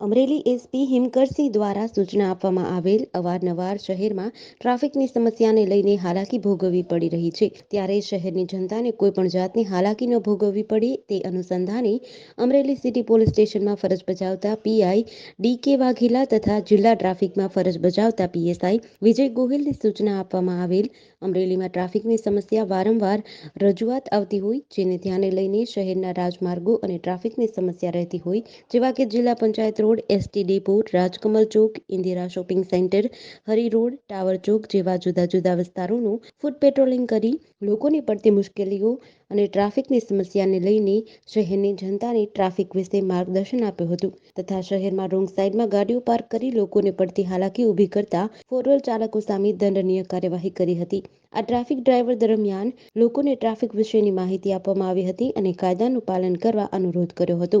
Amreli SP Himkarsinh દ્વારા સૂચના આપવામાં આવેલ, અવારનવાર શહેરમાં ટ્રાફિકની સમસ્યાને લઈને હાલાકી ભોગવવી પડી રહી છે. ત્યારે શહેરની જનતાને કોઈપણ જાતની હાલાકી ન ભોગવવી પડે તે અનુસંધાને અમરેલી સિટી પોલીસ સ્ટેશનમાં ફરજ બજાવતા પીઆઈ ડી કે વાઘેલા તથા જિલ્લા ટ્રાફિકમાં ફરજ બજાવતા પીએસઆઈ વિજય ગોહિલની સૂચના આપવામાં આવેલ, અમરેલીમાં ટ્રાફિકની સમસ્યા વારંવાર રજૂઆત આવતી હોય, જેને ધ્યાને લઈને શહેરના રાજમાર્ગો અને ટ્રાફિકની સમસ્યા રહેતી હોય, જેવા કે જિલ્લા panchayat road ST depot Rajkamal Chowk, Indira shopping centre, Hari road, tower Chowk જેવા જુદા જુદા વિસ્તારોનું ફૂટ પેટ્રોલિંગ કરી લોકોને પડતી મુશ્કેલીઓ અને ટ્રાફિકની સમસ્યાને લઈને શહેરની જનતાને ટ્રાફિક વિશે માર્ગદર્શન આપ્યું હતું. તથા શહેરમાં રોંગ સાઈડમાં ગાડીઓ પાર્ક કરી લોકોને પડતી હાલાકી ઊભી કરતા ફોરવેલ ચાલકો સામે દંડનીય કાર્યવાહી કરી હતી. આ ટ્રાફિક ડ્રાઈવર દરમિયાન લોકોને ટ્રાફિક વિશેની માહિતી આપવામાં આવી હતી અને કાયદાનું પાલન કરવા અનુરોધ કર્યો હતો.